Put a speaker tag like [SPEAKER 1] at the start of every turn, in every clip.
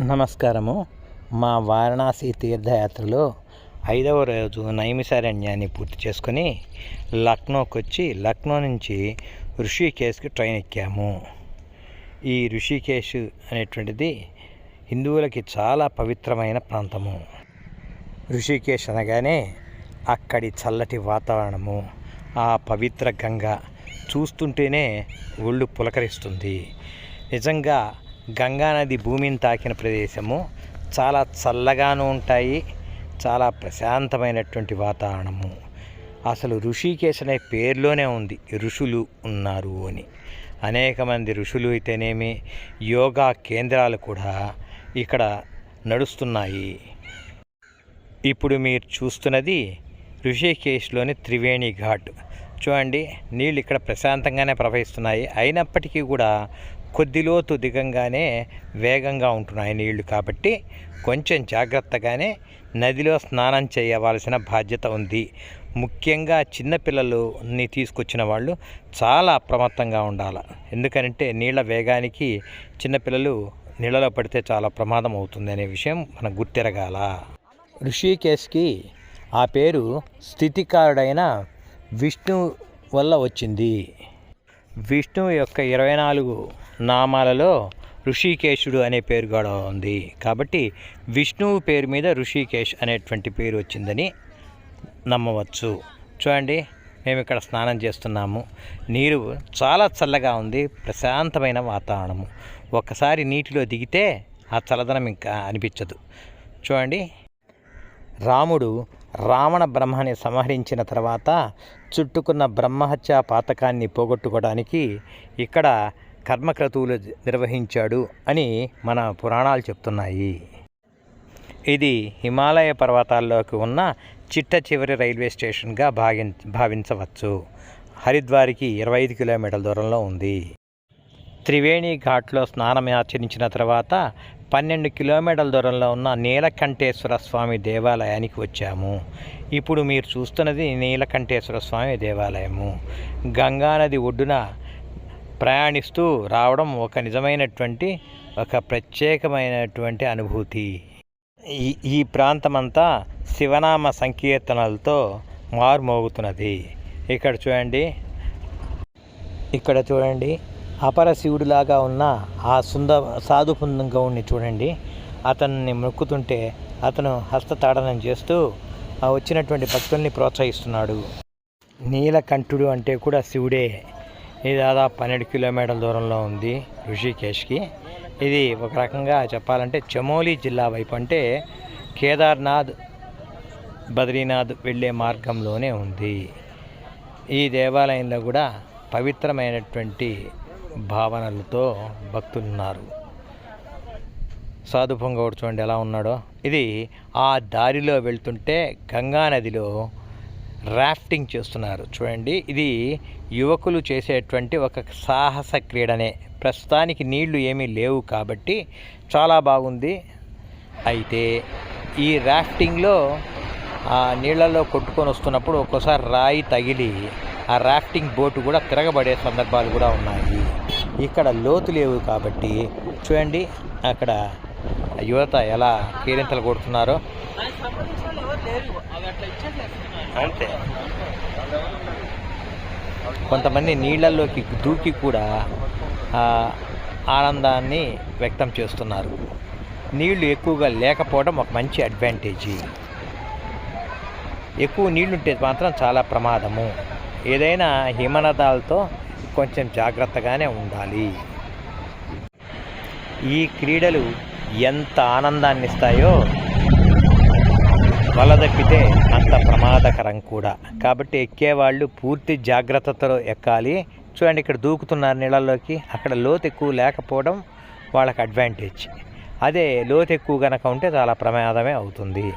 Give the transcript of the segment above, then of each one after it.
[SPEAKER 1] నమస్కారము. మా వారణాసి తీర్థయాత్రలో ఐదవ రోజు నైమిసారణ్యాన్ని పూర్తి చేసుకొని లక్నోకి వచ్చి లక్నో నుంచి ఋషికేశ్కి ట్రైన్ ఎక్కాము. ఈ ఋషికేశ్ అనేటువంటిది హిందువులకి చాలా పవిత్రమైన ప్రాంతము. ఋషికేశ్ అనగానే అక్కడి చల్లటి వాతావరణము ఆ పవిత్ర గంగ చూస్తుంటేనే ఒళ్ళు పులకరిస్తుంది. నిజంగా గంగానది భూమిని తాకిన ప్రదేశము. చాలా చల్లగాను ఉంటాయి. చాలా ప్రశాంతమైనటువంటి వాతావరణము. అసలు ఋషికేశ్ అనే పేరులోనే ఉంది. ఋషులు ఉన్నారు అని. అనేక మంది ఋషులు అయితేనేమి యోగా కేంద్రాలు కూడా ఇక్కడ నడుస్తున్నాయి. ఇప్పుడు మీరు చూస్తున్నది ఋషికేశ్లోని త్రివేణి ఘాట్. చూడండి నీళ్ళు ఇక్కడ ప్రశాంతంగానే ప్రవహిస్తున్నాయి. అయినప్పటికీ కూడా కొద్ది లోతు దిగంగానే వేగంగా ఉంటున్నాయి నీళ్ళు కాబట్టి కొంచెం జాగ్రత్తగానే నదిలో స్నానం చేయవలసిన బాధ్యత ఉంది. ముఖ్యంగా చిన్నపిల్లలని తీసుకొచ్చిన వాళ్ళు చాలా అప్రమత్తంగా ఉండాలి. ఎందుకంటే నీళ్ళ వేగానికి చిన్నపిల్లలు నీళ్ళలో పడితే చాలా ప్రమాదం అవుతుంది అనే విషయం మనం గుర్తిరగాల. ఋషికేశ్కి ఆ పేరు స్థితికారుడైన విష్ణు వల్ల వచ్చింది. విష్ణువు యొక్క ఇరవై నాలుగు నామాలలో ఋషికేశుడు అనే పేరు కూడా ఉంది. కాబట్టి విష్ణువు పేరు మీద ఋషికేశ్ అనేటువంటి పేరు వచ్చిందని నమ్మవచ్చు. చూడండి మేము ఇక్కడ స్నానం చేస్తున్నాము. నీరు చాలా చల్లగా ఉంది ప్రశాంతమైన వాతావరణము. ఒక్కసారి నీటిలో దిగితే ఆ చల్లదనం ఇంకా అనిపించదు. చూడండి రాముడు రావణ బ్రహ్మని సంహరించిన తర్వాత చుట్టుకున్న బ్రహ్మహత్య పాతకాన్ని పోగొట్టుకోవడానికి ఇక్కడ కర్మక్రతువులు నిర్వహించాడు అని మన పురాణాలు చెప్తున్నాయి. ఇది హిమాలయ పర్వతాల్లోకి ఉన్న చిట్ట చివరి రైల్వే స్టేషన్గా భావి భావించవచ్చు. హరిద్వార్కి ఇరవై ఐదు కిలోమీటర్ల దూరంలో ఉంది. త్రివేణి ఘాట్లో స్నానం ఆచరించిన తర్వాత పన్నెండు కిలోమీటర్ల దూరంలో ఉన్న నీలకంఠేశ్వర స్వామి దేవాలయానికి వచ్చాము. ఇప్పుడు మీరు చూస్తున్నది నీలకంఠేశ్వర స్వామి దేవాలయము. గంగానది ఒడ్డున ప్రయాణిస్తూ రావడం ఒక నిజమైనటువంటి ఒక ప్రత్యేకమైనటువంటి అనుభూతి. ఈ ఈ ప్రాంతమంతా శివనామ సంకీర్తనలతో మారుమోగుతున్నది. ఇక్కడ చూడండి. ఇక్కడ చూడండి. అపర శివుడిలాగా ఉన్న ఆ సుంద సాధు పుంగవుణ్ణి చూడండి. అతన్ని మొక్కుతుంటే అతను హస్తతాడనం చేస్తూ వచ్చినటువంటి భక్తుల్ని ప్రోత్సహిస్తున్నాడు. నీలకంఠుడు అంటే కూడా శివుడే. ఇది దాదాపు పన్నెండు కిలోమీటర్ల దూరంలో ఉంది ఋషికేశ్కి. ఇది ఒక రకంగా చెప్పాలంటే చమోలి జిల్లా వైపు అంటే కేదార్నాథ్ బద్రీనాథ్ వెళ్ళే మార్గంలోనే ఉంది. ఈ దేవాలయంలో కూడా పవిత్రమైనటువంటి భావనలతో భక్తులు ఉన్నారు సాధు పొంగవుడు చూడండి ఎలా ఉన్నాడో. ఇది ఆ దారిలో వెళ్తుంటే గంగా నదిలో రాఫ్టింగ్ చేస్తున్నారు. చూడండి ఇది యువకులు చేసేటువంటి ఒక సాహస క్రీడనే. ప్రస్తుతానికి నీళ్ళు ఏమీ లేవు కాబట్టి చాలా బాగుంది. అయితే ఈ రాఫ్టింగ్లో ఆ నీళ్ళల్లో కొట్టుకొని వస్తున్నప్పుడు ఒక్కోసారి రాయి తగిలి ఆ రాఫ్టింగ్ బోటు కూడా తిరగబడే సందర్భాలు కూడా ఉన్నాయి. ఇక్కడ లోతు లేవు కాబట్టి చూడండి అక్కడ యువత ఎలా కేరింతలు కొడుతున్నారో? అంతే. కొంతమంది నీళ్ళల్లోకి దూకి కూడా ఆనందాన్ని వ్యక్తం చేస్తున్నారు. నీళ్ళు ఎక్కువగా లేకపోవడం ఒక మంచి అడ్వాంటేజీ. ఎక్కువ నీళ్ళుంటే మాత్రం చాలా ప్రమాదము. ఏదైనా హిమనదాలతో కొంచెం జాగ్రత్తగానే ఉండాలి. ఈ క్రీడలు ఎంత ఆనందాన్ని ఇస్తాయో వలదప్పితే అంత ప్రమాదకరం కూడా. కాబట్టి ఎక్కేవాళ్ళు పూర్తి జాగ్రత్తతో ఎక్కాలి. చూడండి ఇక్కడ దూకుతున్నారు నీళ్ళల్లోకి. అక్కడ లోతు ఎక్కువ లేకపోవడం వాళ్ళకి అడ్వాంటేజ్ అదే లోతు ఎక్కువ కనుక ఉంటే చాలా ప్రమాదమే అవుతుంది.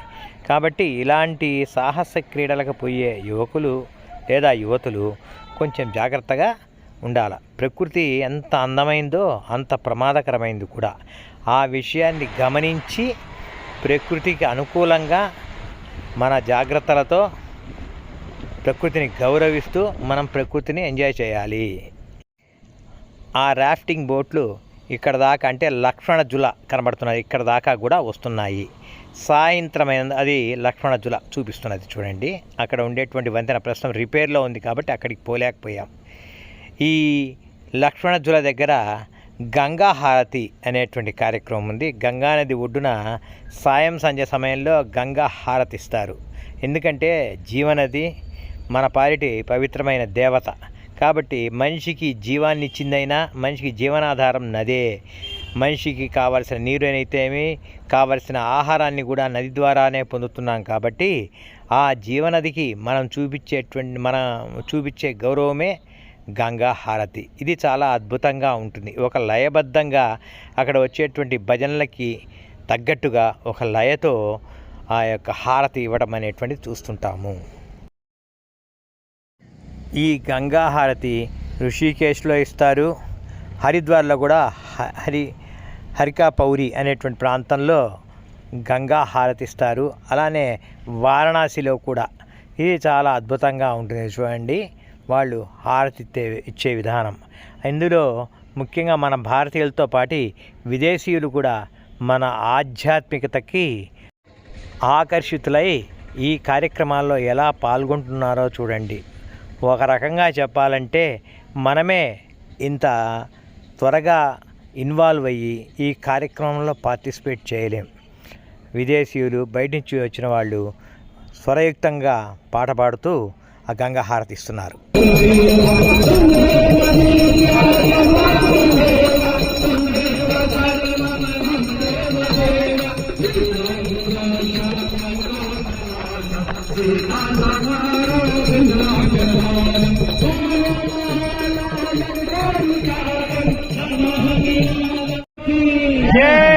[SPEAKER 1] కాబట్టి ఇలాంటి సాహస క్రీడలకు పోయే యువకులు లేదా యువతులు కొంచెం జాగ్రత్తగా ఉండాలి. ప్రకృతి ఎంత అందమైందో అంత ప్రమాదకరమైంది కూడా. ఆ విషయాన్ని గమనించి ప్రకృతికి అనుకూలంగా మన జాగ్రత్తలతో ప్రకృతిని గౌరవిస్తూ మనం ప్రకృతిని ఎంజాయ్ చేయాలి. ఆ రాఫ్టింగ్ బోట్లు ఇక్కడ దాకా అంటే లక్ష్మణ జుల కనబడుతున్నాయి ఇక్కడ దాకా కూడా వస్తున్నాయి. సాయంత్రమైన అది లక్ష్మణ జుల చూపిస్తున్నది చూడండి. అక్కడ ఉండేటువంటి వంతెన ప్రస్తుతం రిపేర్లో ఉంది కాబట్టి అక్కడికి పోలేకపోయాం. ఈ లక్ష్మణ జుల దగ్గర గంగా హారతి అనేటువంటి కార్యక్రమం ఉంది. గంగా నది ఒడ్డున సాయం సంధ్య సమయంలో గంగా హారతి ఇస్తారు. ఎందుకంటే జీవనది మన పాలిటి పవిత్రమైన దేవత. కాబట్టి మనిషికి జీవాన్ని ఇచ్చిందైనా మనిషికి జీవనాధారం నదే. మనిషికి కావలసిన నీరు అయితేమి కావలసిన ఆహారాన్ని కూడా నది ద్వారానే పొందుతున్నాం కాబట్టి ఆ జీవనదికి మనం చూపించేటువంటి మన చూపించే గౌరవమే గంగా హారతి. ఇది చాలా అద్భుతంగా ఉంటుంది. ఒక లయబద్ధంగా అక్కడ వచ్చేటువంటి భజనలకి తగ్గట్టుగా ఒక లయతో ఆ యొక్క హారతి ఇవ్వడం అనేటువంటిది చూస్తుంటాము. ఈ గంగా హారతి ఋషికేశ్లో ఇస్తారు. హరిద్వార్లో కూడా హ- హరి హరికా పౌరి అనేటువంటి ప్రాంతంలో గంగా హారతి ఇస్తారు. అలానే వారణాసిలో కూడా. ఇది చాలా అద్భుతంగా ఉంటుంది చూడండి. వాళ్ళు హారతి ఇచ్చే విధానం. ఇందులో ముఖ్యంగా మన భారతీయులతో పాటు విదేశీయులు కూడా మన ఆధ్యాత్మికతకి ఆకర్షితులై ఈ కార్యక్రమాల్లో ఎలా పాల్గొంటున్నారో చూడండి. ఒక రకంగా చెప్పాలంటే మనమే ఇంత త్వరగా ఇన్వాల్వ్ అయ్యి ఈ కార్యక్రమంలో పార్టిసిపేట్ చేయలేం. విదేశీయులు బయట నుంచి వచ్చిన వాళ్ళు స్వరయుక్తంగా పాట పాడుతూ ఆ గంగా హారతి ఇస్తున్నారు
[SPEAKER 2] Yay!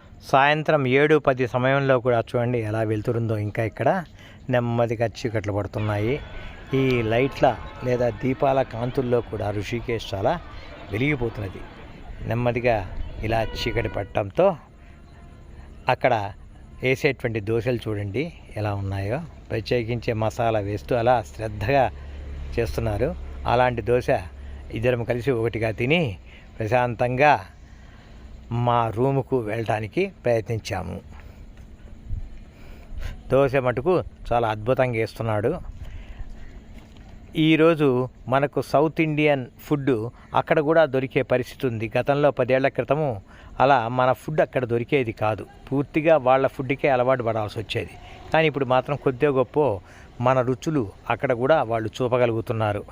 [SPEAKER 1] సాయంత్రం ఏడు పది సమయంలో కూడా చూడండి ఎలా వెళ్తుందో ఇంకా ఇక్కడ నెమ్మదిగా చీకట్లు పడుతున్నాయి. ఈ లైట్ల లేదా దీపాల కాంతుల్లో కూడా ఋషికేశ్ చాలా వెలిగిపోతున్నది. నెమ్మదిగా ఇలా చీకటి పట్టడంతో అక్కడ వేసేటువంటి దోశలు చూడండి ఎలా ఉన్నాయో. ప్రత్యేకించే మసాలా వేస్తూ అలా శ్రద్ధగా చేస్తున్నారు. అలాంటి దోశ ఇద్దరం కలిసి ఒకటిగా తిని ప్రశాంతంగా మా రూముకు వెళ్ళటానికి ప్రయత్నించాము. దోశ మటుకు చాలా అద్భుతంగా వేస్తున్నాడు. ఈరోజు మనకు సౌత్ ఇండియన్ ఫుడ్ అక్కడ కూడా దొరికే పరిస్థితి ఉంది. గతంలో పదేళ్ళ క్రితము అలా మన ఫుడ్ అక్కడ దొరికేది కాదు. పూర్తిగా వాళ్ళ ఫుడ్కే అలవాటు పడాల్సి వచ్చేది. కానీ ఇప్పుడు మాత్రం కొద్దిగా గొప్ప మన రుచులు అక్కడ కూడా వాళ్ళు చూపగలుగుతున్నారు.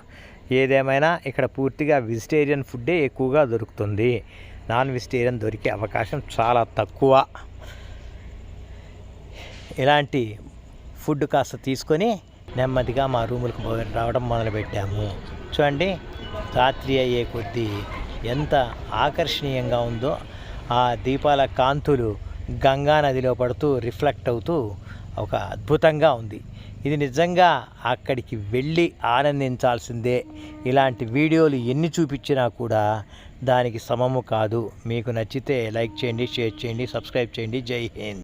[SPEAKER 1] ఏదేమైనా ఇక్కడ పూర్తిగా వెజిటేరియన్ ఫుడ్డే ఎక్కువగా దొరుకుతుంది. నాన్ వెజిటేరియన్ దొరికే అవకాశం చాలా తక్కువ. ఇలాంటి ఫుడ్ కాస్త తీసుకొని నెమ్మదిగా మా రూములకు పోయి రావడం మొదలుపెట్టాము. చూడండి రాత్రి అయ్యే కొద్దీ ఎంత ఆకర్షణీయంగా ఉందో. ఆ దీపాల కాంతులు గంగా నదిలో పడుతూ రిఫ్లెక్ట్ అవుతూ ఒక అద్భుతంగా ఉంది. ఇది నిజంగా అక్కడికి వెళ్ళి ఆనందించాల్సిందే. ఇలాంటి వీడియోలు ఎన్ని చూపించినా కూడా దానికి సమము కాదు. మీకు నచ్చితే లైక్ చేయండి షేర్ చేయండి సబ్స్క్రైబ్ చేయండి. జై హింద్.